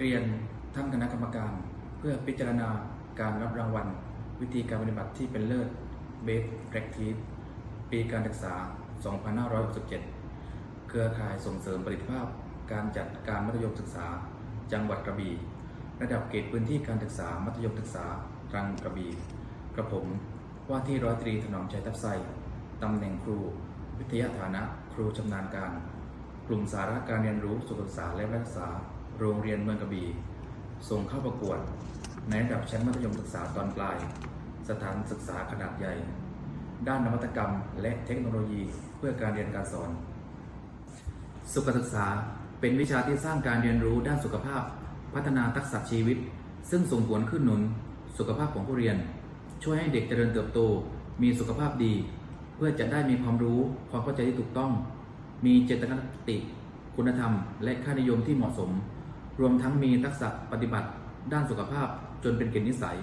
เรียนท่านคณะกรรมการเพื่อพิจารณาการรับรางวัล วิธีการปฏิบัติที่เป็นเลิศ Best Practice ปีการศึกษา 2567 เครือข่ายส่งเสริมประสิทธิภาพ การจัดการมัธยมศึกษา จังหวัดกระบี่ ระดับเขตพื้นที่การศึกษามัธยมศึกษาตรังกระบี่กระผมว่าที่ร้อยตรีถนอมชัยทัพไซตำแหน่งครู วิทยาฐานะ ครูชำนาญการ กลุ่มสาระการเรียนรู้สุขศึกษาและรักษา โรงเรียนเมืองกระบี่ส่งเข้าประกวด ในระดับชั้นมัธยมศึกษาตอนปลาย สถานศึกษาขนาดใหญ่ ด้านนวัตกรรมและเทคโนโลยีเพื่อการเรียนการสอน สุขศึกษาเป็นวิชาที่สร้างการเรียนรู้ด้านสุขภาพ พัฒนาทักษะชีวิต ซึ่งส่งผลขึ้นหนุนสุขภาพของผู้เรียน ช่วยให้เด็กเจริญเติบโต มีสุขภาพดี เพื่อจะได้มีความรู้ความเข้าใจที่ถูกต้อง มีเจตนคติ คุณธรรม และค่านิยมที่เหมาะสม รวมทั้งมีทักษะปฏิบัติด้านสุขภาพจนเป็นเกณฑ์นิสัย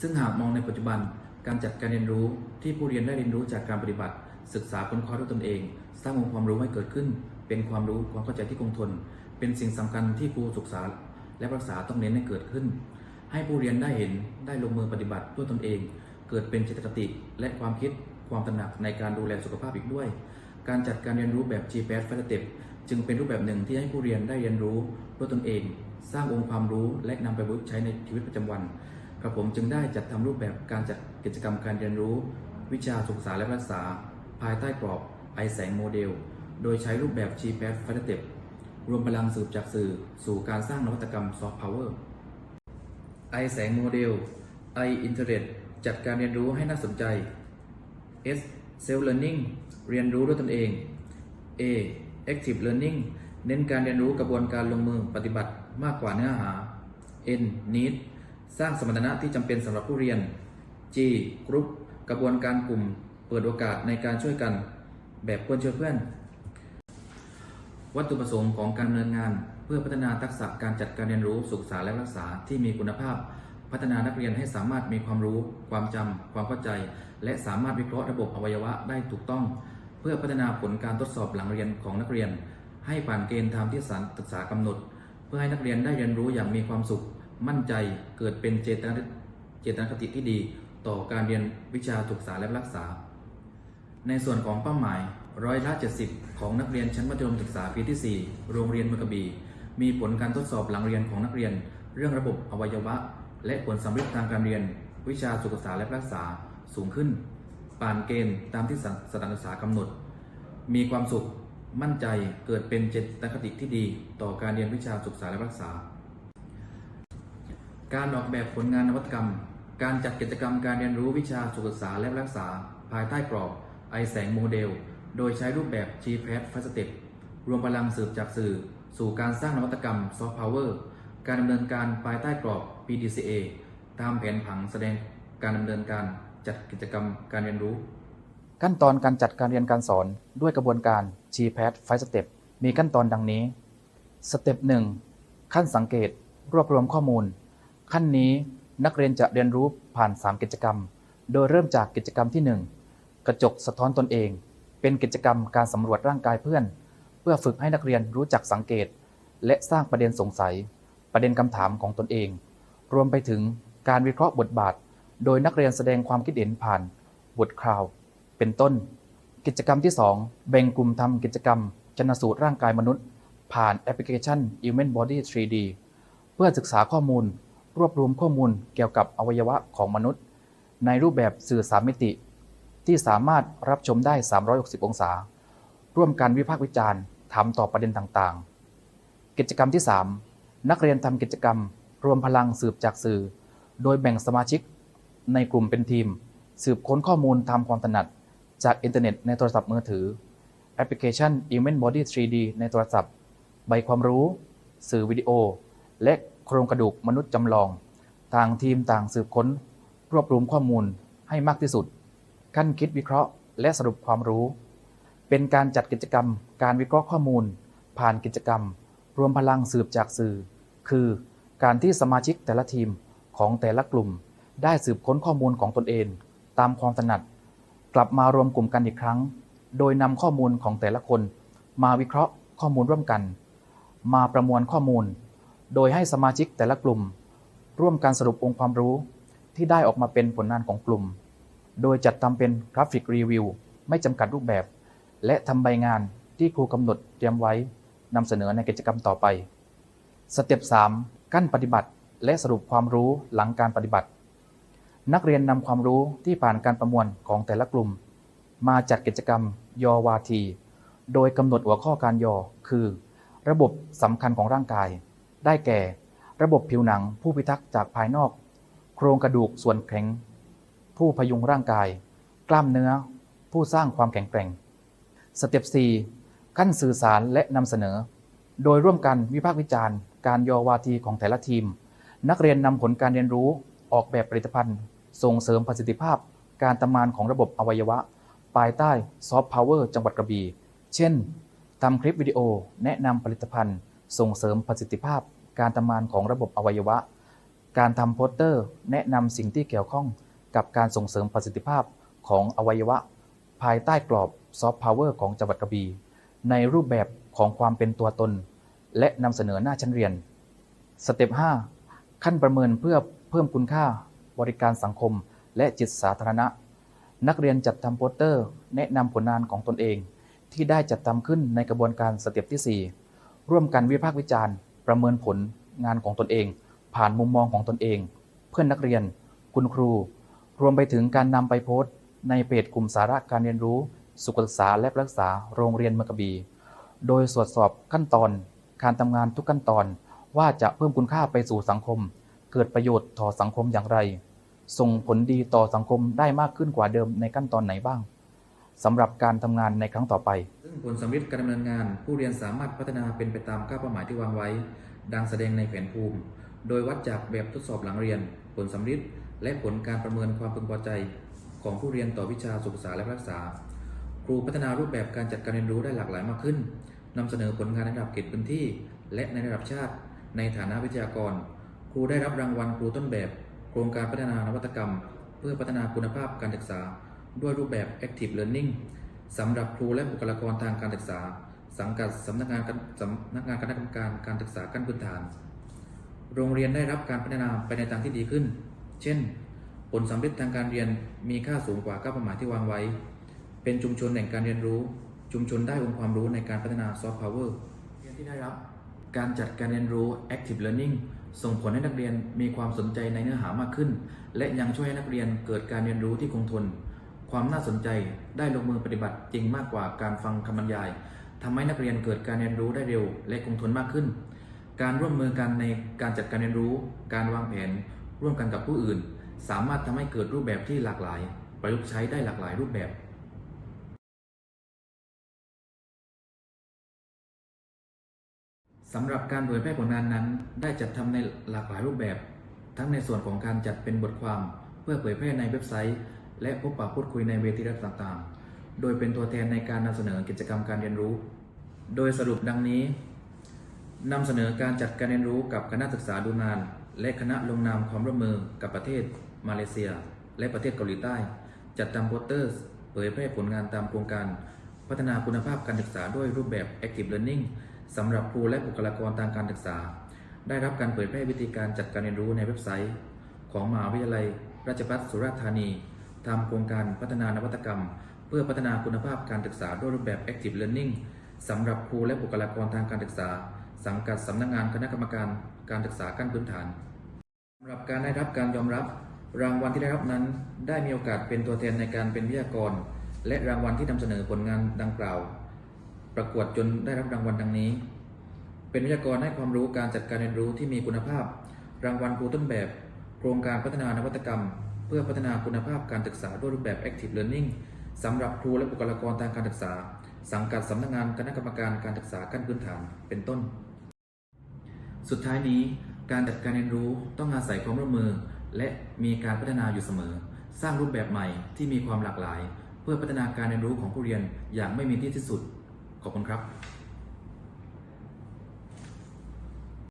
ซึ่งหากมองในปัจจุบันการจัดการเรียนรู้ที่ผู้เรียนได้เรียนรู้จากการปฏิบัติ ศึกษาค้นคว้าด้วยตนเอง สร้างองค์ความรู้ให้เกิดขึ้น เป็นความรู้ความเข้าใจที่คงทน เป็นสิ่งสำคัญที่ครูศึกษา และรักษาต้องเน้นให้เกิดขึ้น ให้ผู้เรียนได้เห็นได้ลงมือปฏิบัติด้วยตนเอง เกิดเป็นเจตคติและความคิดความตระหนักในการดูแลสุขภาพอีกด้วย การจัดการเรียนรู้แบบ GPS f a s t e p จึงเป็นรูปแบบหนึ่งที่ให้ผู้เรียนได้เรียนรู้ด้วยตนเอง สร้างองค์ความรู้และนำไปประยุกต์ใช้ในชีวิตประจำวันกระผมจึงได้จัดทำรูปแบบการจัดกิจกรรมการเรียนรู้ วิชาศึกษาและรักษา ภายใต้กรอบไอแสงโมเดล โดยใช้รูปแบบ GPS f a s t e p รวมพลังสืบจากสื่อสู่การสร้างนวัตกรรมซอฟต์พาวเวอร์ไอแสงโมเดลไออินเทอร์เน็ตจัดการเรียนรู้ให้น่าสนใจ S Self Learning เรียนรู้ด้วยตนเอง A Active Learning เน้นการเรียนรู้กระบวนการลงมือปฏิบัติมากกว่าเนื้อหา N Need สร้างสมรรถนะที่จำเป็นสำหรับผู้เรียน G Group กระบวนการกลุ่ม เปิดโอกาสในการช่วยกัน แบบเพื่อนช่วยเพื่อน วัตถุประสงค์ของการดำเนินงาน เพื่อพัฒนาทักษะการจัดการเรียนรู้ศึกษาและรักษาที่มีคุณภาพ พัฒนานักเรียนให้สามารถมีความรู้ ความจำความเข้าใจ และสามารถวิเคราะห์ระบบอวัยวะได้ถูกต้อง พื่อพัฒนาผลการทดสอบหลังเรียนของนักเรียน ให้ผ่านเกณฑ์ตามที่สารศึกษากำหนด เพื่อให้นักเรียนได้เรียนรู้อย่างมีความสุข มั่นใจเกิดเป็นเจตนาเจตนาคติที่ดี ต่อการเรียนวิชาศึกษาและรักษา ในส่วนของเป้าหมายร้อยละ 70 ของนักเรียนชั้นมัธยมศึกษาปีที่ 4 โรงเรียนมืองกบีมีผลการทดสอบหลังเรียนของนักเรียน เรื่องระบบอวัยวะ และผลสำเร็จทางการเรียน วิชาสุขศึกษาและรักษาสูงขึ้น ป่านเกณฑ์ตามที่สถานศึกษากำหนด มีความสุขมั่นใจเกิดเป็นเจตคติที่ดี ต่อการเรียนวิชาศึกษาและรักษา การออกแบบผลงานนวัตกรรม การจัดกิจกรรมการเรียนรู้วิชาศึกษาและรักษา ภายใต้กรอบไอแสงโมเดล โดยใช้รูปแบบ GPS f a s t e p รวมพลังสืบจากสื่อ สู่การสร้างนวัตกรรมซอฟต์พาวเวอร์การดำเนินการภายใต้กรอบ PDCA ตามแผนผังแสดงการดำเนินการ จัดกิจกรรมการเรียนรู้ ขั้นตอนการจัดการเรียนการสอนด้วยกระบวนการ GPAT 5 Step มีขั้นตอนดังนี้ สเต็ป1ขั้นสังเกต รวบรวมข้อมูล ขั้นนี้นักเรียนจะเรียนรู้ผ่าน 3 กิจกรรม โดยเริ่มจากกิจกรรมที่ 1 กระจกสะท้อนตนเอง เป็นกิจกรรมการสำรวจร่างกายเพื่อน เพื่อฝึกให้นักเรียนรู้จักสังเกต และสร้างประเด็นสงสัย ประเด็นคำถามของตนเอง รวมไปถึงการวิเคราะห์บทบาท โดยนักเรียนแสดงความคิดเห็นผ่านบทคราว เป็นต้น กิจกรรมที่ 2 แบ่งกลุ่มทำกิจกรรมชนสูตรร่างกายมนุษย์ ผ่านแอปพลิเคชัน Human Body 3D เพื่อศึกษาข้อมูล รวบรวมข้อมูลเกี่ยวกับอวัยวะของมนุษย์ ในรูปแบบสื่อสามมิติ ที่สามารถรับชมได้ 360 องศา ร่วมกันวิพากษ์วิจารณ์ถามตอบประเด็นต่างๆ กิจกรรมที่ 3 นักเรียนทำกิจกรรม รวมพลังสืบจากสื่อ โดยแบ่งสมาชิก ในกลุ่มเป็นทีม สืบค้นข้อมูลตามความถนัด จากอินเทอร์เน็ตในโทรศัพท์มือถือ แอปพลิเคชัน Human Body 3D ในโทรศัพท์ ใบความรู้ สื่อวิดีโอ และโครงกระดูกมนุษย์จำลอง ต่างทีมต่างสืบค้น รวบรวมข้อมูลให้มากที่สุด ขั้นคิดวิเคราะห์ และสรุปความรู้ เป็นการจัดกิจกรรม การวิเคราะห์ข้อมูล ผ่านกิจกรรม รวมพลังสืบจากสื่อ คือ การที่สมาชิกแต่ละทีมของแต่ละกลุ่ม ได้สืบค้นข้อมูลของตนเอง ตามความถนัด กลับมารวมกลุ่มกันอีกครั้ง โดยนำข้อมูลของแต่ละคน มาวิเคราะห์ข้อมูลร่วมกัน มาประมวลข้อมูล โดยให้สมาชิกแต่ละกลุ่ม ร่วมกันสรุปองค์ความรู้ ที่ได้ออกมาเป็นผลงานของกลุ่ม โดยจัดทำเป็นกราฟิกรีวิวไม่จำกัดรูปแบบ และทำใบงานที่ครูกำหนดเตรียมไว้นำเสนอในกิจกรรมต่อไป สเต็ป3 กั้นปฏิบัติ และสรุปความรู้หลังการปฏิบัติ นักเรียนนำความรู้ที่ผ่านการประมวลของแต่ละกลุ่ม มาจัดกิจกรรมยอวาที โดยกำหนดหัวข้อการยอ คือ ระบบสำคัญของร่างกาย ได้แก่ ระบบผิวหนังผู้พิทักษ์จากภายนอก โครงกระดูกส่วนแข็ง ผู้พยุงร่างกาย กล้ามเนื้อ ผู้สร้างความแข็งแกร่ง สเต็ป 4 ขั้นสื่อสารและนำเสนอ โดยร่วมกันวิพากษ์วิจารณ์ การยอวาทีของแต่ละทีม นักเรียนนำผลการเรียนรู้ออกแบบผลิตภัณฑ์ ส่งเสริมประสิทธิภาพการทำงานของระบบอวัยวะ ภายใต้ซอฟต์พาวเวอร์จังหวัดกระบี่ เช่นทำคลิปวิดีโอแนะนำผลิตภัณฑ์ ส่งเสริมประสิทธิภาพการทำงานของระบบอวัยวะ การทำโปสเตอร์ แนะนำสิ่งที่เกี่ยวข้องกับการส่งเสริมประสิทธิภาพของอวัยวะ ภายใต้กรอบซอฟต์พาวเวอร์ของจังหวัดกระบี่ในรูปแบบของความเป็นตัวตน และนำเสนอหน้าชั้นเรียน สเต็ป 5 ขั้นประเมินเพื่อเพิ่มคุณค่า บริการสังคม และจิตสาธารณะ นักเรียนจัดทำโปสเตอร์ แนะนำผลงานของตนเอง ที่ได้จัดทำขึ้นในกระบวนการสเต็ปที่ 4 ร่วมกันวิพากษ์วิจารณ์ ประเมินผลงานของตนเอง ผ่านมุมมองของตนเอง เพื่อนนักเรียน คุณครู รวมไปถึงการนำไปโพสต์ ในเพจกลุ่มสาระการเรียนรู้ สุขศึกษาและรักษาโรงเรียนเมืองกระบี่โดยตรวจสอบขั้นตอน การทำงานทุกขั้นตอนว่าจะเพิ่มคุณค่าไปสู่สังคม เกิดประโยชน์ต่อสังคมอย่างไร ส่งผลดีต่อสังคมได้มากขึ้นกว่าเดิมในขั้นตอนไหนบ้างสำหรับการทำงานในครั้งต่อไป ซึ่งผลสำลิดการดำเนินงาน ผู้เรียนสามารถพัฒนาเป็นไปตามเป้าหมายที่วางไว้ ดังแสดงในแผนภูมิ โดยวัดจากแบบทดสอบหลังเรียน ผลสำลิดและผลการประเมินความพึงพอใจ ของผู้เรียนต่อวิชาสุขศึกษาและรักษา ครูพัฒนารูปแบบการจัดการเรียนรู้ได้หลากหลายมากขึ้นนำเสนอผลงานในระดับเขตพื้นที่ และในระดับชาติ ในฐานะวิทยากร รูได้รับรางวัลครูต้นแบบ โครงการพัฒนานวัตกรรม เพื่อพัฒนาคุณภาพการศึกษา ด้วยรูปแบบ Active Learning สำหรับครูและบุคลากรทางการศึกษา สังกัดสำนักงานสำนักงานคณะกรรมการการศึกษาขั้นพื้นฐาน โรงเรียนได้รับการพัฒนาไปในทางที่ดีขึ้น เช่น ผลสำเร็จทางการเรียนมีค่าสูงกว่าเป้าหมายที่วางไว้ เป็นชุมชนแห่งการเรียนรู้ ชุมชนได้องค์ความรู้ในการพัฒนาซอฟต์พาวเวอร์เรียนที่ได้รับ การจัดการเรียนรู้ Active Learning ส่งผลให้นักเรียนมีความสนใจในเนื้อหามากขึ้น และยังช่วยให้นักเรียนเกิดการเรียนรู้ที่คงทน ความน่าสนใจได้ลงมือปฏิบัติจริงมากกว่าการฟังคำบรรยายทำให้นักเรียนเกิดการเรียนรู้ได้เร็ว และคงทนมากขึ้น การร่วมมือกันในการจัดการเรียนรู้ การวางแผน ร่วมกันกับผู้อื่น สามารถทำให้เกิดรูปแบบที่หลากหลาย ประยุกต์ใช้ได้หลากหลายรูปแบบ สำหรับการเผยแพร่ผลงานนั้น ได้จัดทำในหลากหลายรูปแบบ ทั้งในส่วนของการจัดเป็นบทความ เพื่อเผยแพร่ในเว็บไซต์ และพบปะพูดคุยในเวทีรับต่างๆ โดยเป็นตัวแทนในการนำเสนอกิจกรรมการเรียนรู้ โดยสรุปดังนี้นำเสนอการจัดการเรียนรู้กับคณะศึกษาดูงาน และคณะลงนามความร่วมมือกับประเทศ มาเลเซีย และประเทศเกาหลีใต้ จัดทำโปสเตอร์เผยแพร่ผลงานตามโครงการ พัฒนาคุณภาพการศึกษาด้วยรูปแบบ Active Learning สำหรับครูและบุคลากรทางการศึกษา ได้รับการเผยแพร่วิธีการจัดการเรียนรู้ในเว็บไซต์ ของมหาวิทยาลัย ราชภัฏสุราษฎร์ธานีทำโครงการพัฒนานวัตกรรม เพื่อพัฒนาคุณภาพการศึกษาด้วยรูปแบบ Active Learning สำหรับครูและบุคลากรทางการศึกษา สังกัดสำนักงานคณะกรรมการการศึกษาขั้นพื้นฐานสำหรับการได้รับการยอมรับ รางวัลที่ได้รับนั้น ได้มีโอกาสเป็นตัวแทนในการเป็นวิทยากร และรางวัลที่นำเสนอผลงานดังกล่าว ประกวดจนได้รับรางวัลดังนี้ เป็นวิทยากรให้ความรู้การจัดการเรียนรู้ที่มีคุณภาพ รางวัลครูต้นแบบ โครงการพัฒนานวัตกรรม เพื่อพัฒนาคุณภาพการศึกษาด้วยรูปแบบ Active Learning สำหรับครูและบุคลากรทางการศึกษา สังกัดสำนักงานคณะกรรมการการศึกษาขั้นพื้นฐานเป็นต้น สุดท้ายนี้การจัดการเรียนรู้ต้องอาศัยความร่วมมือ และมีการพัฒนาอยู่เสมอ สร้างรูปแบบใหม่ที่มีความหลากหลาย เพื่อพัฒนาการเรียนรู้ของผู้เรียนอย่างไม่มีที่สิ้นสุด ขอบคุณครับ